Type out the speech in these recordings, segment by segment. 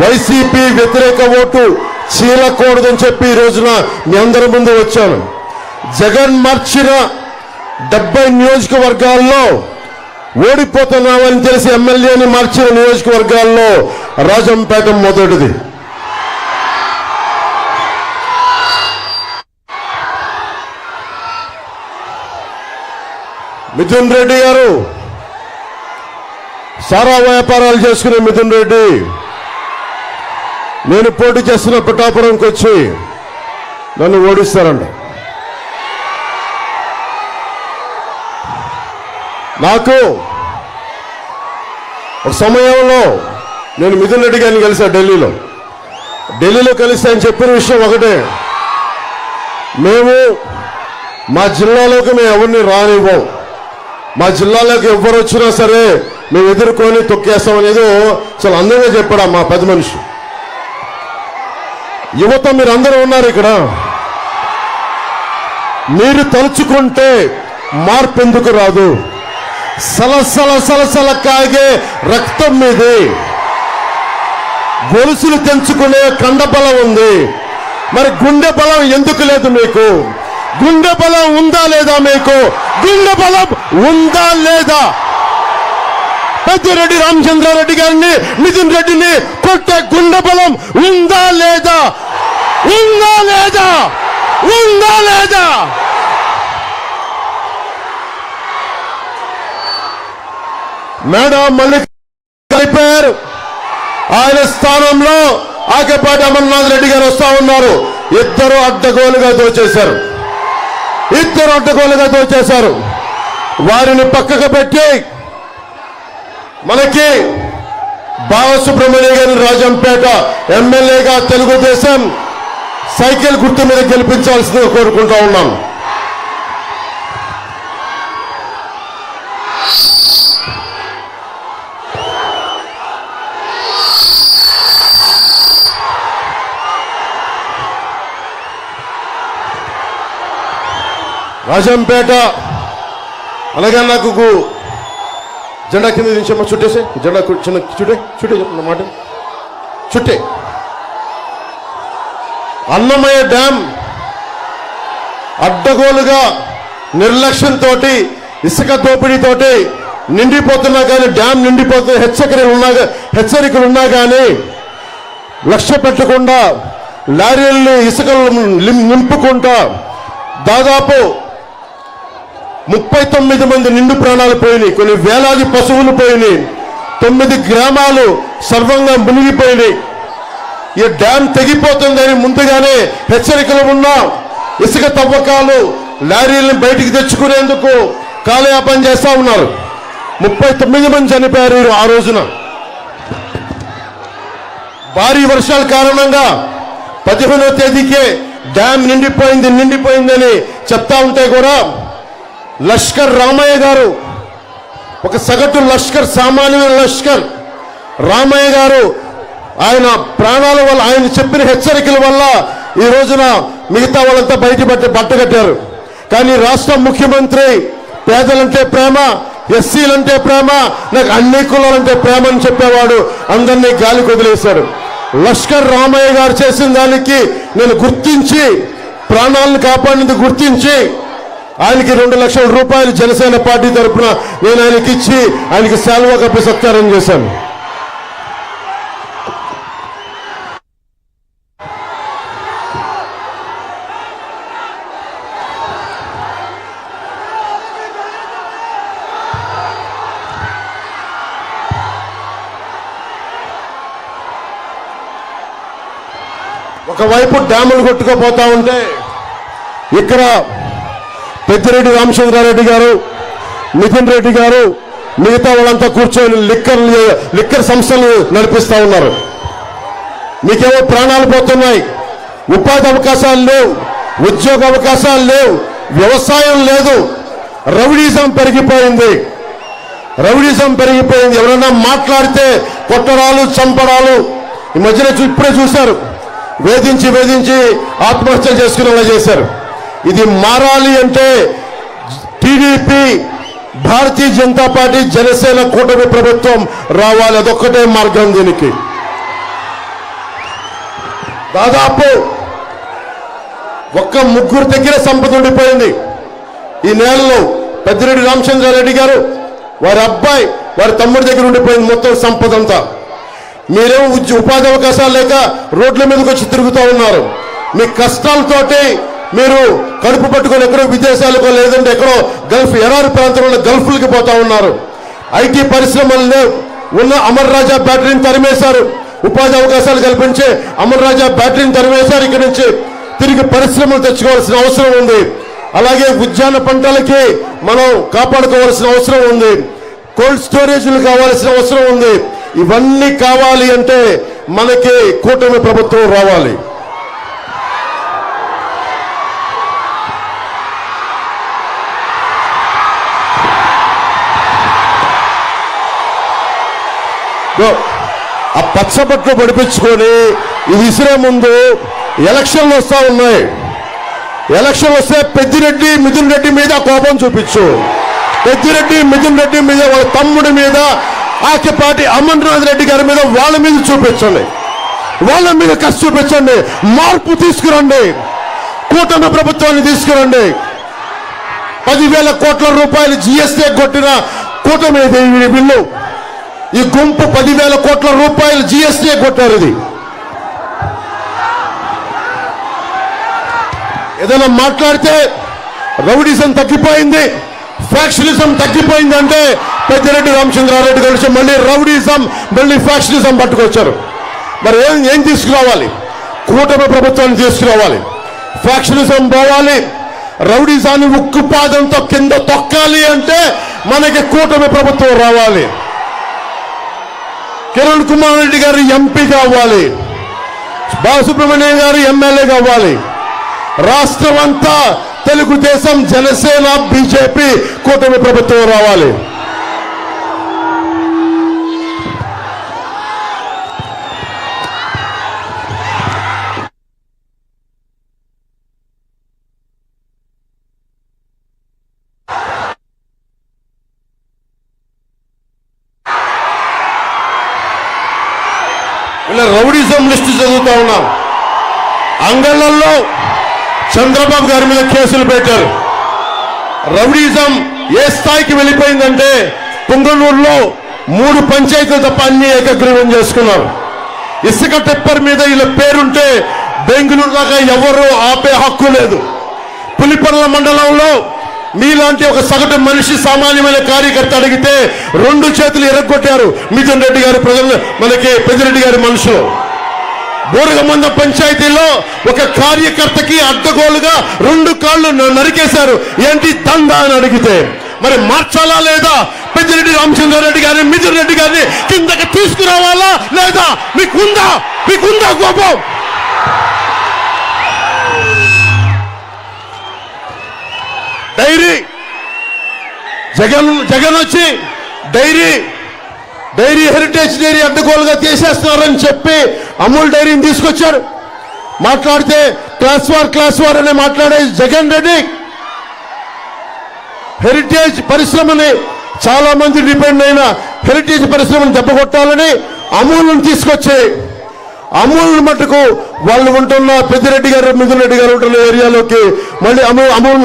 YCP వ్యతిరేక vote చీలకూడదని చెప్పి ఈ రోజున మీ అందరి ముందు వచ్చాను. జగన్ మార్చిన డెబ్బై నియోజకవర్గాల్లో ఓడిపోతున్నామని తెలిసి ఎమ్మెల్యేని మార్చిన నియోజకవర్గాల్లో రాజంపేట మొదటిది. మిథున్ రెడ్డి గారు సారా వ్యాపారాలు చేసుకునే మిథున్ రెడ్డి నేను పోటీ చేస్తున్న పిఠాపురంకి వచ్చి నన్ను ఓడిస్తారండి నాకు ఒక సమయంలో నేను మిథున్ రెడ్డి గారిని కలిసా ఢిల్లీలో. ఢిల్లీలో కలిసి ఆయన చెప్పిన విషయం ఒకటే. మేము మా జిల్లాలోకి మేము ఎవరిని రానివ్వం. మా జిల్లాలోకి ఎవరు వచ్చినా సరే మేము ఎదుర్కొని తొక్కేస్తాం అనేది చాలా అందంగా చెప్పాడు మా పెద్ద మనిషి. యువత మీరందరూ ఉన్నారు ఇక్కడ. మీరు తలుచుకుంటే మార్పు ఎందుకు రాదు? సలసల సలసల కాగే రక్తం మీది. గొలుసులు తెంచుకునే కండ బలం ఉంది. మరి గుండె బలం ఎందుకు లేదు మీకు? గుండె బలం ఉందా లేదా మీకు? గుండె బలం ఉందా లేదా? పెద్దిరెడ్డి రామచంద్రారెడ్డి గారిని నితిన్ రెడ్డిని కొట్టే గుండె బలం ఉందా లేదా? ఉందా లేదా? ఉందా లేదా? మేడం మళ్ళీ అయిపోయారు ఆయన స్థానంలో ఆకేపాటి అమర్నాథ్ రెడ్డి గారు వస్తా ఉన్నారు. ఇద్దరు అడ్డగోలుగా దోచేశారు. ఇద్దరు అడ్డగోలుగా దోచేశారు. వారిని పక్కకు పెట్టి మనకి బాలసుబ్రహ్మణ్య గారిని రాజంపేట ఎమ్మెల్యేగా తెలుగుదేశం సైకిల్ గుర్తు మీద గెలిపించాల్సిందిగా కోరుకుంటా ఉన్నాం. రాజంపేట అలాగే నాకు జెండా కింద దించమ్మా చుట్టేసే జెండా చిన్న చుట్టే చుట్టే చెప్పిన మాట. చుట్టే. అన్నమయ్య డ్యామ్ అడ్డగోలుగా నిర్లక్ష్యంతో ఇసుక దోపిడీతోటి నిండిపోతున్నా కానీ డ్యామ్ నిండిపోతున్న హెచ్చరికలు ఉన్నా హెచ్చరికలు ఉన్నా కానీ లక్ష్య పెట్టకుండా లారీల్ని ఇసుకలు నింపుకుంటా దాదాపు ముప్పై తొమ్మిది మంది నిండు ప్రాణాలు పోయినాయి. కొన్ని వేలాది పశువులు పోయినాయి. తొమ్మిది గ్రామాలు సర్వంగా మునిగిపోయినాయి. ఈ డ్యామ్ తెగిపోతుందని ముందుగానే హెచ్చరికలు ఉన్నా ఇసుక తవ్వకాలు లారీలను బయటికి తెచ్చుకునేందుకు కాలయాపన చేస్తా ఉన్నారు. ముప్పై తొమ్మిది మంది చనిపోయారు ఆ రోజున. భారీ వర్షాల కారణంగా పదిహేనో తేదీకే డ్యామ్ నిండిపోయింది నిండిపోయిందని చెప్తా ఉంటే కూడా లష్కర్ రామయ్య గారు ఒక సగటు లష్కర్ సామాన్యమైన లష్కర్ రామయ్య గారు ఆయన ప్రాణాల వల్ల ఆయన చెప్పిన హెచ్చరికల వల్ల ఈ రోజున మిగతా వాళ్ళంతా బయటపట్టి బట్టగట్టారు కానీ రాష్ట్ర ముఖ్యమంత్రి పేదలంటే ప్రేమ ఎస్సీలంటే ప్రేమ నాకు అన్ని కులాలంటే ప్రేమ అని చెప్పేవాడు అందరినీ గాలి వదిలేశాడు లష్కర్ రామయ్య గారు చేసిన దానికి నేను గుర్తించి ప్రాణాలను కాపాడినందుకు గుర్తించి ఆయనకి రెండు లక్షల రూపాయలు జనసేన పార్టీ తరఫున నేను ఆయనకి ఇచ్చి ఆయనకి సెలవు కప్పి సత్కారం చేశాను. ఒకవైపు డ్యాములు కొట్టుకుపోతా ఉంటే ఇక్కడ పెద్దిరెడ్డి రామచంద్రారెడ్డి గారు నితిన్ రెడ్డి గారు మిగతా వాళ్ళంతా కూర్చొని లిక్కర్ లిక్కర్ సంస్థలు నడిపిస్తూ ఉన్నారు. మీకేమో ప్రాణాలు పోతున్నాయి. ఉపాధి అవకాశాలు లేవు ఉద్యోగ అవకాశాలు లేవు వ్యవసాయం లేదు. రౌడీజం పెరిగిపోయింది. రౌడీజం పెరిగిపోయింది. ఎవరైనా మాట్లాడితే కొట్టడాలు చంపడాలు ఈ మధ్యన చూ- ఇప్పుడే చూశారు. వేధించి వేధించి ఆత్మహత్య చేసుకునేలా చేశారు. ఇది మారాలి అంటే టీడీపీ భారతీయ జనతా పార్టీ జనసేన కూటమి ప్రభుత్వం రావాలి. అదొక్కటే మార్గం దీనికి. దాదాపు ఒక్క ముగ్గురు దగ్గర సంపద ఉండిపోయింది. ఈ నేలలో పెద్దిరెడ్డి రామచంద్రారెడ్డి గారు వారి అబ్బాయి వారి తమ్ముడి దగ్గర ఉండిపోయింది మొత్తం సంపద అంతా. మీరేమో ఉపాధి అవకాశాలు లేక రోడ్ల మీదకి వచ్చి తిరుగుతూ ఉన్నారు. మీ కష్టాలతోటి మీరు కడుపు పట్టుకొని ఎక్కడో విదేశాలకు లేదంటే ఎక్కడో గల్ఫ్ ఎరారు ప్రాంతంలో గల్ఫ్లకి పోతా ఉన్నారు. ఐటీ పరిశ్రమలు ఉన్న అమర్ రాజా బ్యాటరీని తరిమేశారు. ఉపాధి అవకాశాలు కల్పించే అమర్ రాజా బ్యాటరీని తరిమేశారు. ఇక్కడి నుంచి తిరిగి పరిశ్రమలు తెచ్చుకోవాల్సిన అవసరం ఉంది. అలాగే ఉద్యాన పంటలకి మనం కాపాడుకోవాల్సిన అవసరం ఉంది. కోల్డ్ స్టోరేజ్లు కావాల్సిన అవసరం ఉంది. ఇవన్నీ కావాలి అంటే మనకి కూటమి ప్రభుత్వం రావాలి. ఆ పచ్చబట్లు పడిపించుకొని ఇది ఇసురే ముందు ఎలక్షన్లు వస్తూ ఉన్నాయి. ఎలక్షన్ వస్తే పెద్దిరెడ్డి మిథున్ రెడ్డి మీద కోపం చూపించు. పెద్దిరెడ్డి మిథున్ రెడ్డి మీద వాళ్ళ తమ్ముడి మీద ఆకిపాటి అమర్నాథ్ రెడ్డి గారి మీద వాళ్ళ మీద చూపించండి. వాళ్ళ మీద కసి చూపించండి. మార్పు తీసుకురండి. కూటమి ప్రభుత్వాన్ని తీసుకురండి. పదివేల కోట్ల రూపాయలు జిఎస్టీ కొట్టిన కూటమి బిల్లు. ఈ గుంపు పదివేల కోట్ల రూపాయలు జిఎస్టీ కొట్టారు ఇది? ఏదైనా మాట్లాడితే రౌడీజం తగ్గిపోయింది ఫ్యాక్షనిజం తగ్గిపోయింది అంటే పెద్దిరెడ్డి రామచంద్రారెడ్డి కలిసి మళ్ళీ రౌడీజం మళ్ళీ ఫ్యాక్షనిజం పట్టుకొచ్చారు. మరి ఏం ఏం తీసుకురావాలి? కూటమి ప్రభుత్వాన్ని తీసుకురావాలి. ఫ్యాక్షనిజం పోవాలి రౌడీజాన్ని ఉక్కుపాదంతో కింద తొక్కాలి అంటే మనకి కూటమి ప్రభుత్వం రావాలి. కిరణ్ కుమార్ రెడ్డి గారు ఎంపీ కావాలి బాలసుబ్రహ్మణ్యం గారు ఎమ్మెల్యేగా కావాలి రాష్ట్రం అంతా తెలుగుదేశం జనసేన బీజేపీ కూటమి ప్రభుత్వం రావాలి. ఇలా రౌడీజం లిస్ట్ చదువుతా ఉన్నాం. అంగళ్ళల్లో చంద్రబాబు గారి మీద కేసులు పెట్టారు. రౌడీజం ఏ స్థాయికి వెళ్ళిపోయిందంటే పుంగనూరులో మూడు పంచాయతీలు తప్ప అన్ని ఏకగ్రీవం చేసుకున్నారు. ఇసుక టెప్పర్ మీద ఇలా పేరుంటే బెంగళూరు దాకా ఎవరు ఆపే హక్కు లేదు. పులిపర్ల మండలంలో మీలాంటి ఒక సగటు మనిషి సామాన్యమైన కార్యకర్త అడిగితే రెండు చేతులు ఎరగొట్టారు. మిథున్ రెడ్డి గారి ప్రజలు మనకి పెద్దిరెడ్డి గారి మనుషులు. బోరగమంద పంచాయతీలో ఒక కార్యకర్తకి అడ్డగోలుగా రెండు కాళ్ళు నరికేశారు. ఏంటి తందా అని అడిగితే మరి మార్చాలా లేదా? పెద్దిరెడ్డి రామచంద్రారెడ్డి గారిని మిథున్ రెడ్డి గారిని కిందకి తీసుకురావాలా లేదా? మీకుందా? మీకుందా కోపం? డైరీ. జగన్ జగన్ వచ్చి డైరీ డైరీ హెరిటేజ్ డైరీ అడ్డగోలుగా తీసేస్తున్నారని చెప్పి అమూల్ డైరీని తీసుకొచ్చారు. మాట్లాడితే క్లాస్ వార్ క్లాస్ వార్ అని మాట్లాడే జగన్ రెడ్డి హెరిటేజ్ పరిశ్రమని చాలా మంది డిపెండ్ అయిన హెరిటేజ్ పరిశ్రమను దెబ్బకొట్టాలని అమూల్ని తీసుకొచ్చి అమూల్ మటుకు వాళ్ళు ఉంటున్న పెద్దిరెడ్డి గారు మిథున్ రెడ్డి గారు ఉంటున్న ఏరియాలోకి మళ్ళీ అమూల్ అమూల్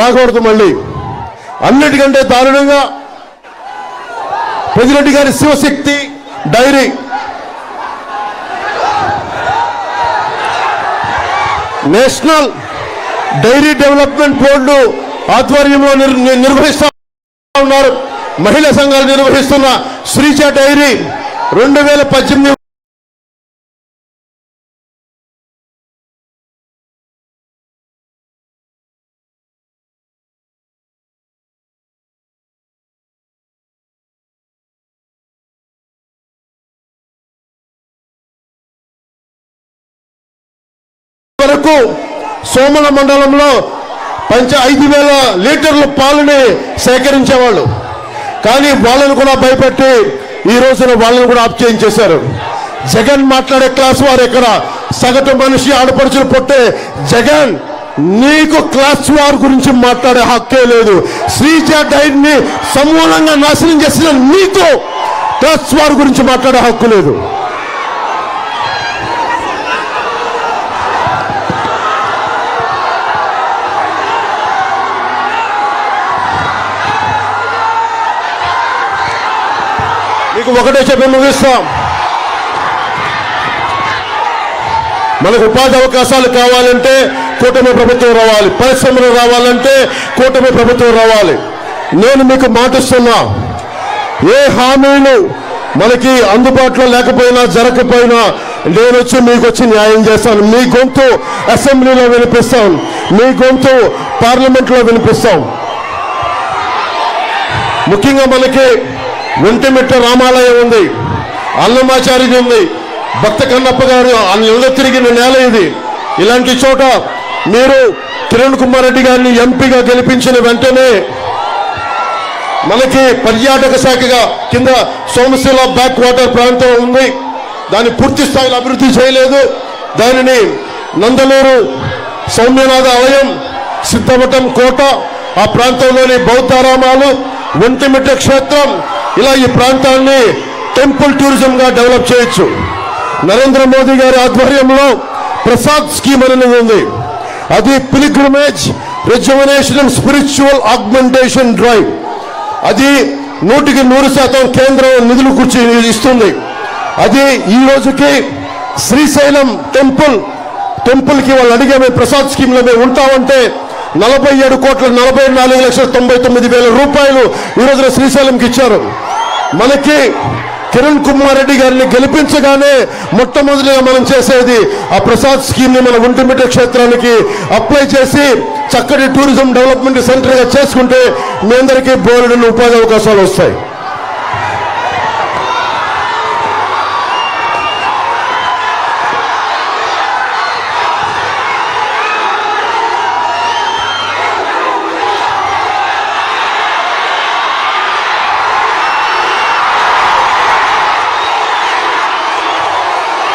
రాకూడదు మళ్ళీ. అన్నిటికంటే దారుణంగా పెద్దిరెడ్డి గారి Shivashakti dairy. National dairy development board ఆధ్వర్యంలో నిర్వహిస్తా ఉన్నారు. మహిళా సంఘాలు నిర్వహిస్తున్న శ్రీచ డైరీ. రెండు వేల పద్దెనిమిది వరకు సోమల మండలంలో పంచ ఐదు వేల లీటర్ల పాలని సేకరించేవాళ్ళు. కానీ వాళ్ళను కూడా భయపెట్టి ఈ రోజున వాళ్ళని కూడా ఆప్ చేశారు. జగన్ మాట్లాడే క్లాస్ వారు ఎక్కడ? సగటు మనిషి ఆడపడుచులు పుట్టే జగన్ నీకు క్లాస్ వార్ గురించి మాట్లాడే హక్కే లేదు. శ్రీజ డైట్ని సమూలంగా నాశనం చేసిన నీకు క్లాస్ వార్ గురించి మాట్లాడే హక్కు లేదు. మీకు ఒకటే చెప్పి ముగిస్తాం. మనకు ఉపాధి అవకాశాలు కావాలంటే కూటమి ప్రభుత్వం రావాలి. పరిశ్రమలు రావాలంటే కూటమి ప్రభుత్వం రావాలి. నేను మీకు మాటిస్తున్నా ఏ హామీలు మనకి అందుబాటులో లేకపోయినా జరగకపోయినా నేను వచ్చి మీకు వచ్చి న్యాయం చేస్తాను. మీ గొంతు అసెంబ్లీలో వినిపిస్తాం. మీ గొంతు పార్లమెంట్లో వినిపిస్తాం. ముఖ్యంగా మనకి ఒంటిమిట్ట రామాలయం ఉంది. అన్నమాచార్య ఉంది. భక్త కన్నప్ప గారు నిల తిరిగిన నేల ఇది. ఇలాంటి చోట మీరు కిరణ్ కుమార్ రెడ్డి గారిని ఎంపీగా గెలిపించిన వెంటనే మనకి పర్యాటక శాఖగా కింద సోమశిల బ్యాక్ వాటర్ ప్రాంతం ఉంది. దాన్ని పూర్తి స్థాయిలో అభివృద్ధి చేయలేదు. దానిని నందలూరు సౌమ్యనాథ ఆలయం సిద్ధమఠం కోట ఆ ప్రాంతంలోని బౌద్ధారామాలు ఒంటిమిట్ట క్షేత్రం ఇలా ఈ ప్రాంతాన్ని టెంపుల్ టూరిజం గా డెవలప్ చేయొచ్చు. నరేంద్ర మోదీ గారి ఆధ్వర్యంలో ప్రసాద్ స్కీమ్ అనేది ఉంది. అది pilgrimage reservation spiritual augmentation drive అది నూటికి నూరు శాతం కేంద్రం నిధులు కూర్చి ఇస్తుంది. అది ఈ రోజుకి శ్రీశైలం టెంపుల్ టెంపుల్కి వాళ్ళు అడిగే మేము ప్రసాద్ స్కీమ్లో మేము ఉంటామంటే నలభై ఏడు కోట్ల నలభై నాలుగు లక్షల తొంభై తొమ్మిది వేల రూపాయలు ఈ రోజున శ్రీశైలంకి ఇచ్చారు. మనకి కిరణ్ కుమార్ రెడ్డి గారిని గెలిపించగానే మొట్టమొదటిగా మనం చేసేది ఆ ప్రసాద్ స్కీమ్ని మన ఒంటిమిట్ట క్షేత్రానికి అప్లై చేసి చక్కటి టూరిజం డెవలప్మెంట్ సెంటర్గా చేసుకుంటే మీ అందరికీ బోలెడు ఉపాధి అవకాశాలు వస్తాయి.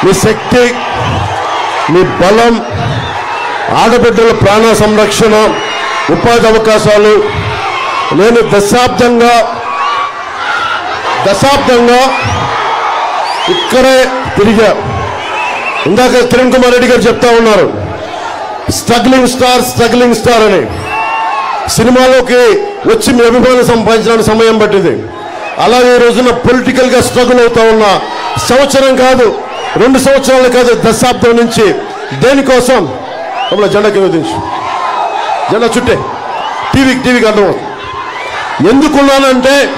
మీ శక్తి మీ బలం ఆడబిడ్డల ప్రాణ సంరక్షణ ఉపాధి అవకాశాలు నేను దశాబ్దంగా దశాబ్దంగా ఇక్కడే తిరిగా. ఇందాక కిరణ్ కుమార్ రెడ్డి గారు చెప్తా ఉన్నారు స్ట్రగ్లింగ్ స్టార్ స్ట్రగ్లింగ్ స్టార్ అని. సినిమాలోకి వచ్చి మీ అభిమానం సంపాదించడానికి సమయం పట్టింది. అలాగే ఈ రోజున పొలిటికల్గా స్ట్రగుల్ అవుతా ఉన్న సంవత్సరం కాదు రెండు సంవత్సరాల కాదు దశాబ్దం నుంచి దేనికోసం? కమల జెండా కింద జెండా చుట్టే. టీవీకి టీవీకి అర్థం ఎందుకున్నానంటే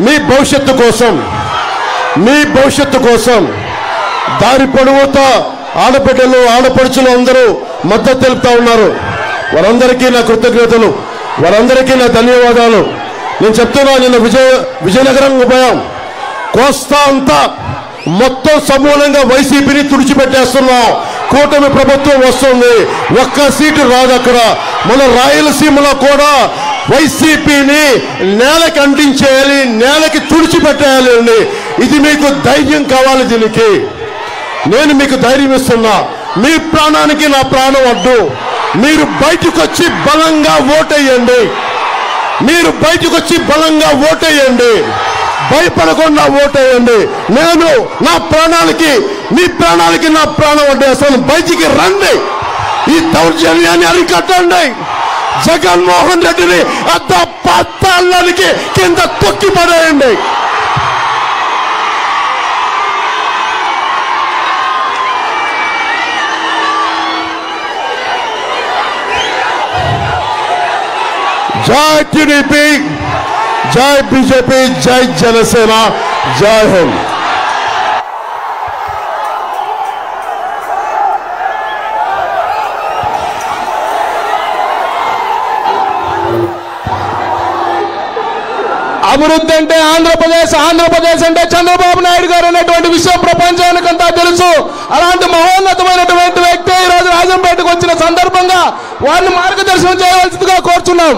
మీ భవిష్యత్తు కోసం మీ భవిష్యత్తు కోసం దారి పొడవుతో ఆడబిడ్డలు ఆడపడుచులు అందరూ మద్దతు తెలుపుతా ఉన్నారు. వారందరికీ నా కృతజ్ఞతలు వారందరికీ నా ధన్యవాదాలు. నేను చెప్తున్నా నిన్న విజయ విజయనగరం పోయాం. కోస్తా అంతా మొత్తం సమూలంగా వైసీపీని తుడిచిపెట్టేస్తున్నాం. కూటమి ప్రభుత్వం వస్తుంది. ఒక్క సీటు రాదు అక్కడ. మన రాయలసీమలో కూడా వైసీపీని నేలకి అంటించేయాలి నేలకి తుడిచిపెట్టేయాలి అండి ఇది మీకు ధైర్యం కావాలి దీనికి. నేను మీకు ధైర్యం ఇస్తున్నా. మీ ప్రాణానికి నా ప్రాణం అడ్డు. మీరు బయటకు వచ్చి బలంగా ఓటేయండి. మీరు బయటకు వచ్చి బలంగా ఓటేయండి. భయపడకుండా ఓటేయండి. నేను నా ప్రాణాలకి మీ ప్రాణాలకి నా ప్రాణం అడ్డేస్తాను బయటికి రండి. ఈ దౌర్జన్యాన్ని అరికట్టండి. జగన్మోహన్ రెడ్డిని అద్ద పత్తాళ్ళకి కింద తొక్కి పడేయండి. జై టీడీపీ జై బీజేపీ జై జనసేన జై హింద్. అభివృద్ధి అంటే ఆంధ్రప్రదేశ్ ఆంధ్రప్రదేశ్ అంటే చంద్రబాబు నాయుడు గారు అనేటువంటి విషయం ప్రపంచానికంతా తెలుసు. అలాంటి మహోన్నతమైనటువంటి వ్యక్తి ఈ రోజు రాజంపేటకు వచ్చిన సందర్భంగా వారిని మార్గదర్శనం చేయవలసిందిగా కోరుచున్నాం.